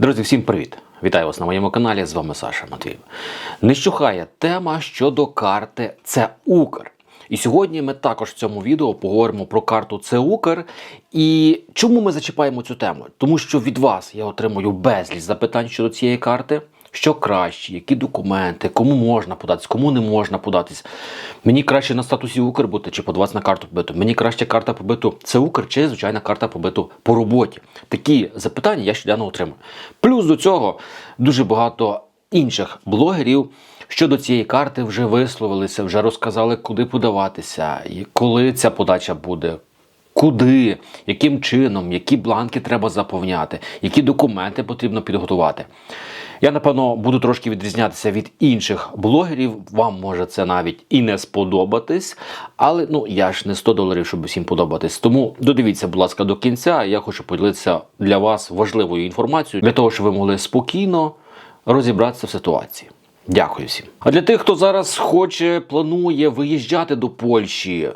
Друзі, всім привіт! Вітаю вас на моєму каналі. З вами Саша Матвієв. Не щухає тема щодо карти Це Укр. І сьогодні ми також в цьому відео поговоримо про карту Це Укр. І чому ми зачіпаємо цю тему? Тому що від вас я отримую безліч запитань щодо цієї карти. Що краще, які документи, кому можна податись, кому не можна податись. Мені краще на статусі Укр бути чи подаватися на карту побиту. Мені краще карта побиту це Укр чи звичайна карта побиту по роботі. Такі запитання я щоденно отримую. Плюс до цього дуже багато інших блогерів щодо цієї карти вже висловилися, вже розказали, куди подаватися, і коли ця подача буде. Куди, яким чином, які бланки треба заповняти, які документи потрібно підготувати. Я, напевно, буду трошки відрізнятися від інших блогерів. Вам може це навіть і не сподобатись, але ну я ж не 100 доларів, щоб всім подобатись. Тому додивіться, будь ласка, до кінця. Я хочу поділитися для вас важливою інформацією для того, щоб ви могли спокійно розібратися в ситуації. Дякую всім. А для тих, хто зараз хоче, планує виїжджати до Польщі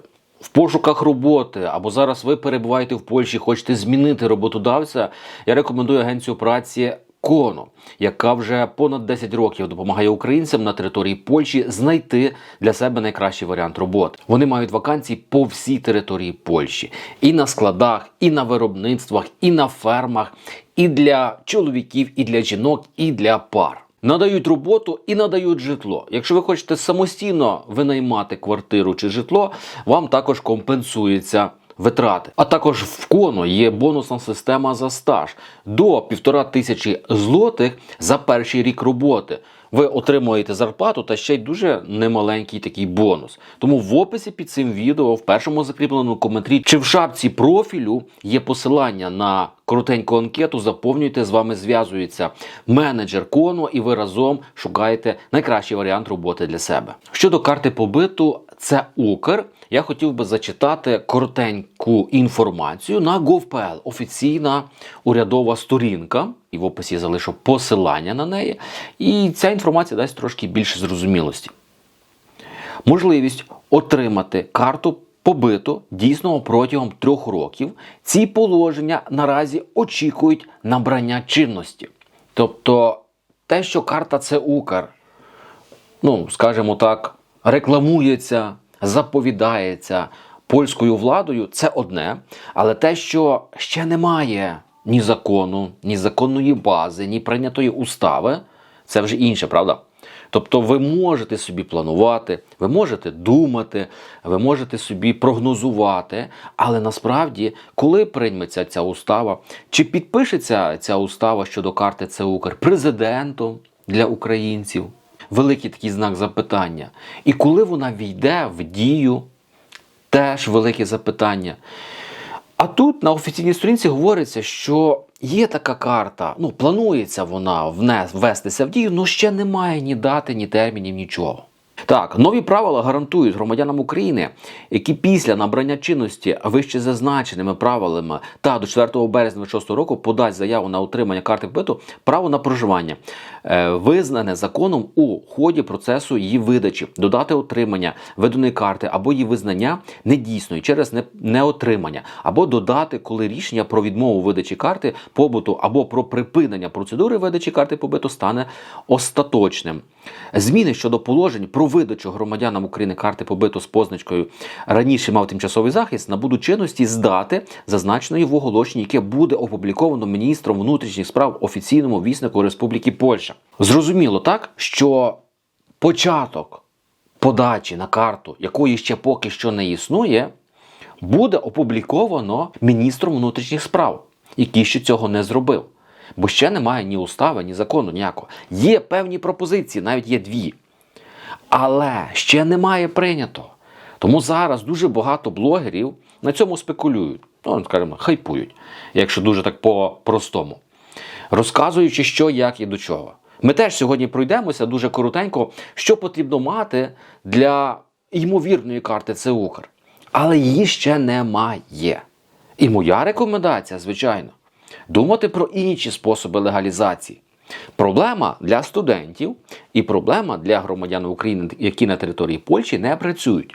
в пошуках роботи, або зараз ви перебуваєте в Польщі, хочете змінити роботодавця, я рекомендую агенцію праці. Коно, яка вже понад 10 років допомагає українцям на території Польщі знайти для себе найкращий варіант роботи. Вони мають вакансії по всій території Польщі, і на складах, і на виробництвах, і на фермах, і для чоловіків, і для жінок, і для пар. Надають роботу і надають житло. Якщо ви хочете самостійно винаймати квартиру чи житло, вам також компенсується витрати. А також в коно є бонусна система за стаж до півтора тисячі злотих за перший рік роботи. Ви отримуєте зарплату та ще й дуже немаленький такий бонус. Тому в описі під цим відео, в першому закріпленому коментарі чи в шапці профілю є посилання на коротеньку анкету. Заповнюйте, з вами зв'язується менеджер кону, і ви разом шукаєте найкращий варіант роботи для себе. Щодо карти побиту, це Укр. Я хотів би зачитати коротеньку інформацію на gov.pl, офіційна урядова сторінка. І в описі я залишу посилання на неї. І ця інформація дасть трошки більше зрозумілості. Можливість отримати карту побиту дійсно протягом трьох років. Ці положення наразі очікують набрання чинності. Тобто те, що карта це Укр, ну, скажімо так, рекламується, заповідається польською владою, це одне. Але те, що ще немає ні закону, ні законної бази, ні прийнятої устави, це вже інше, правда? Тобто ви можете собі планувати, ви можете думати, ви можете собі прогнозувати, але насправді, коли прийметься ця устава, чи підпишеться ця устава щодо карти це Укр президентом для українців? Великий такий знак запитання. І коли вона війде в дію, теж велике запитання. А тут на офіційній сторінці говориться, що є така карта, ну планується вона внес, ввестися в дію, але ще немає ні дати, ні термінів, нічого. Так, нові правила гарантують громадянам України, які після набрання чинності вище зазначеними правилами та до 4 березня 26 року подасть заяву на отримання карти вбиту право на проживання, е, визнане законом у ході процесу її видачі, додати отримання виданої карти або її визнання недійсною через неотримання, або додати, коли рішення про відмову видачі карти побуту або про припинення процедури видачі карти побиту стане остаточним. Зміни щодо положень про видачу громадянам України карти побиту з позначкою раніше мав тимчасовий захист набудуть чинності з дати, зазначеної в оголошенні, яке буде опубліковано міністром внутрішніх справ офіційному віснику Республіки Польща. Зрозуміло так, що початок подачі на карту, якої ще поки що не існує, буде опубліковано міністром внутрішніх справ, який ще цього не зробив. Бо ще немає ні устави, ні закону ніякого. Є певні пропозиції, навіть є дві. Але ще немає прийнято. Тому зараз дуже багато блогерів на цьому спекулюють. Ну, скажімо, хайпують, якщо дуже так по-простому. Розказуючи, що, як і до чого. Ми теж сьогодні пройдемося дуже коротенько, що потрібно мати для ймовірної карти це. Але її ще немає. І моя рекомендація, звичайно, думати про інші способи легалізації. Проблема для студентів і проблема для громадян України, які на території Польщі не працюють.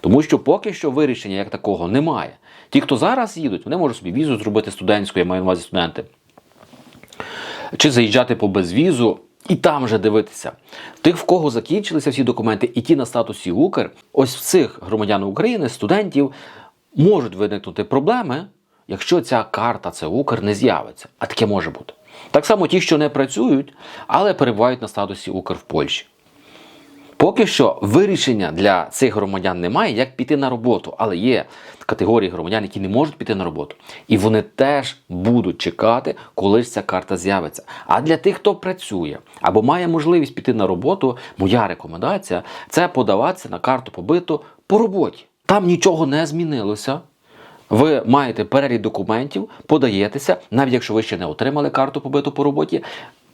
Тому що поки що вирішення як такого немає. Ті, хто зараз їдуть, вони можуть собі візу зробити студентську, я маю на увазі студенти. чи заїжджати по безвізу. І там вже дивитися. Тих, в кого закінчилися всі документи, і ті на статусі Укр, ось в цих громадян України, студентів, можуть виникнути проблеми, якщо ця карта це Укр не з'явиться. А таке може бути. Так само ті, що не працюють, але перебувають на статусі Укр в Польщі. Поки що вирішення для цих громадян немає, як піти на роботу, але є категорії громадян, які не можуть піти на роботу. І вони теж будуть чекати, коли ж ця карта з'явиться. А для тих, хто працює або має можливість піти на роботу, моя рекомендація це подаватися на карту побиту по роботі. Там нічого не змінилося. Ви маєте перелік документів, подаєтеся, навіть якщо ви ще не отримали карту побиту по роботі.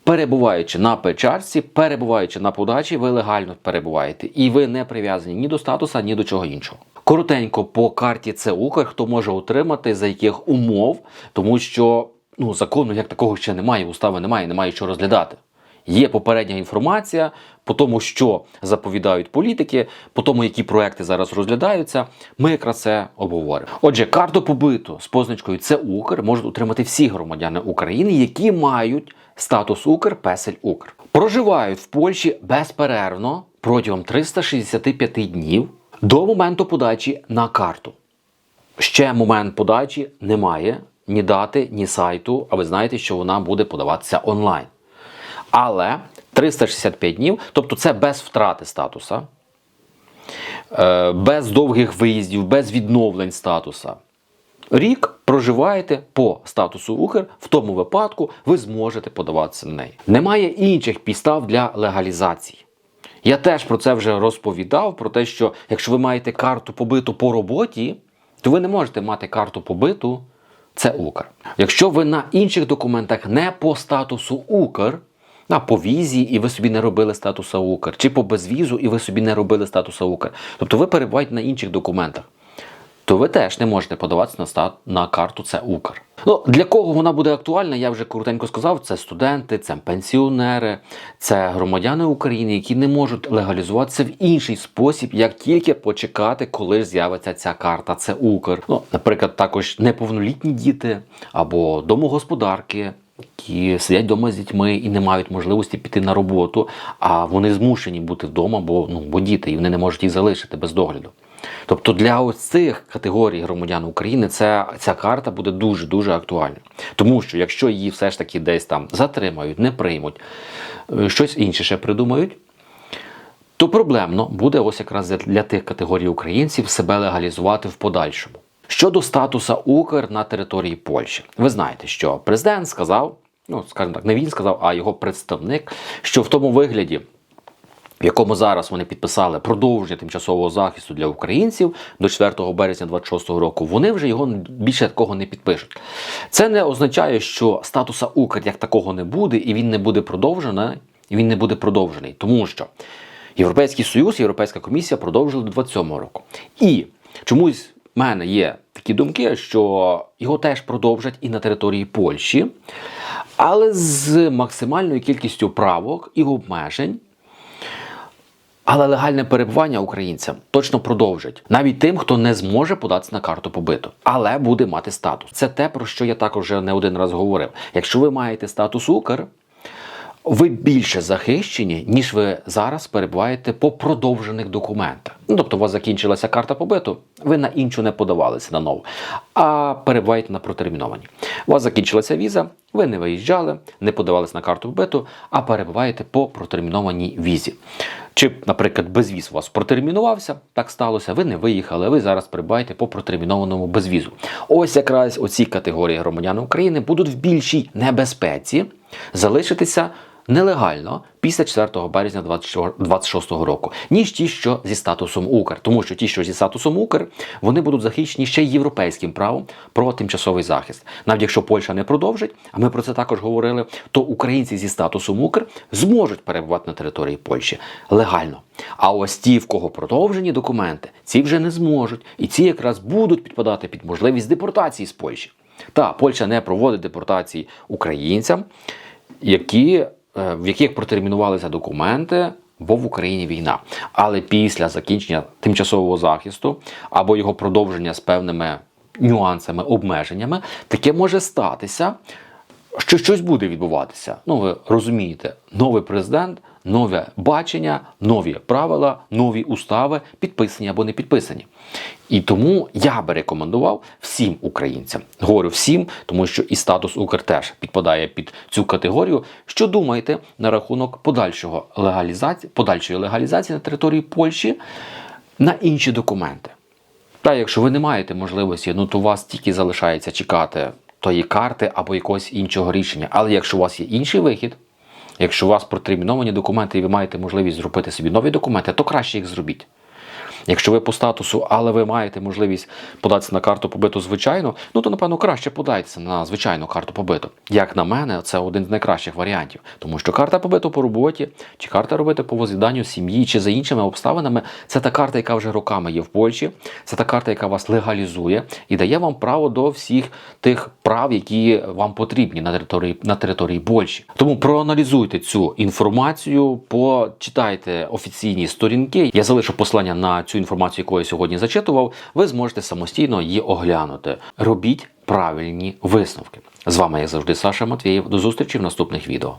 Перебуваючи на печатці, перебуваючи на подачі, ви легально перебуваєте, і ви не прив'язані ні до статуса, ні до чого іншого. Коротенько по карті це Укр, хто може отримати, за яких умов, тому що ну закону як такого ще немає, устави немає, немає що розглядати. Є попередня інформація по тому, що заповідають політики, по тому, які проекти зараз розглядаються. Ми якраз це обговоримо. Отже, карту побиту з позначкою це Укр можуть отримати всі громадяни України, які мають статус Укр, песель Укр. Проживають в Польщі безперервно протягом 365 днів до моменту подачі на карту. Ще момент подачі немає ні дати, ні сайту, а ви знаєте, що вона буде подаватися онлайн. Але 365 днів, тобто це без втрати статуса, е, без довгих виїздів, без відновлень статуса. Рік проживаєте по статусу Укр, в тому випадку ви зможете подаватися на неї. Немає інших підстав для легалізації. Я теж про це вже розповідав: про те, що якщо ви маєте карту побиту по роботі, то ви не можете мати карту побиту. Це Укр. Якщо ви на інших документах не по статусу Укр, а по візі, і ви собі не робили статуса Укр, чи по безвізу, і ви собі не робили статуса Укр, тобто ви перебуваєте на інших документах, то ви теж не можете подаватися на, стат... на карту це Укр. Ну, для кого вона буде актуальна, я вже коротенько сказав: це студенти, це пенсіонери, це громадяни України, які не можуть легалізуватися в інший спосіб, як тільки почекати, коли ж з'явиться ця карта. Це Укр. Ну, наприклад, також неповнолітні діти або домогосподарки. Які сидять вдома з дітьми і не мають можливості піти на роботу, а вони змушені бути вдома, бо ну бо діти, і вони не можуть їх залишити без догляду. Тобто для ось цих категорій громадян України ця, ця карта буде дуже дуже актуальна. Тому що якщо її все ж таки десь там затримають, не приймуть, е, щось інше ще придумають, то проблемно буде ось якраз для тих категорій українців себе легалізувати в подальшому. Щодо статуса Укр на території Польщі, ви знаєте, що президент сказав, ну скажімо так, не він сказав, а його представник, що в тому вигляді, в якому зараз вони підписали продовження тимчасового захисту для українців до 4 березня 26 року, вони вже його більше такого не підпишуть. Це не означає, що статуса Укр як такого не буде, і він не буде продовжений, і він не буде продовжений, тому що Європейський Союз, Європейська комісія продовжили до 27 року. І чомусь в мене є такі думки, що його теж продовжать і на території Польщі, але з максимальною кількістю правок і обмежень. Але легальне перебування українцям точно продовжать навіть тим, хто не зможе податися на карту побиту, але буде мати статус. Це те, про що я також вже не один раз говорив. Якщо ви маєте статус Укр, ви більше захищені, ніж ви зараз перебуваєте по продовжених документах. Ну, тобто, у вас закінчилася карта побиту, ви на іншу не подавалися на нову, а перебуваєте на протерміновані. У вас закінчилася віза, ви не виїжджали, не подавалися на карту побиту, а перебуваєте по протермінованій візі. Чи, наприклад, безвіз у вас протермінувався, так сталося, ви не виїхали, ви зараз перебуваєте по протермінованому безвізу. Ось якраз оці категорії громадян України будуть в більшій небезпеці залишитися нелегально після 4 березня 2026 року, ніж ті, що зі статусом Укр. Тому що ті, що зі статусом Укр, вони будуть захищені ще й європейським правом про тимчасовий захист. Навіть якщо Польща не продовжить, а ми про це також говорили, то українці зі статусом Укр зможуть перебувати на території Польщі легально. А ось ті, в кого продовжені документи, ці вже не зможуть, і ці якраз будуть підпадати під можливість депортації з Польщі. Та Польща не проводить депортації українцям, які в яких протермінувалися документи, бо в Україні війна. Але після закінчення тимчасового захисту або його продовження з певними нюансами, обмеженнями, таке може статися. що щось буде відбуватися. Ну, ви розумієте, новий президент, нове бачення, нові правила, нові устави, підписані або не підписані. І тому я би рекомендував всім українцям, говорю всім, тому що і статус Укр теж підпадає під цю категорію. Що думаєте на рахунок подальшого легалізації, подальшої легалізації на території Польщі на інші документи? Та якщо ви не маєте можливості, ну то у вас тільки залишається чекати тої карти або якогось іншого рішення. Але якщо у вас є інший вихід, якщо у вас протерміновані документи і ви маєте можливість зробити собі нові документи, то краще їх зробіть. Якщо ви по статусу, але ви маєте можливість податися на карту побиту звичайно, ну то напевно краще подайтеся на звичайну карту побиту. Як на мене, це один з найкращих варіантів, тому що карта побиту по роботі, чи карта робити по воз'їданню сім'ї, чи за іншими обставинами, це та карта, яка вже роками є в Польщі, це та карта, яка вас легалізує і дає вам право до всіх тих прав, які вам потрібні на території на території Польщі. Тому проаналізуйте цю інформацію, почитайте офіційні сторінки. Я залишу послання на цю інформацію, яку я сьогодні зачитував. Ви зможете самостійно її оглянути. Робіть правильні висновки. З вами, як завжди, Саша Матвієв. До зустрічі в наступних відео.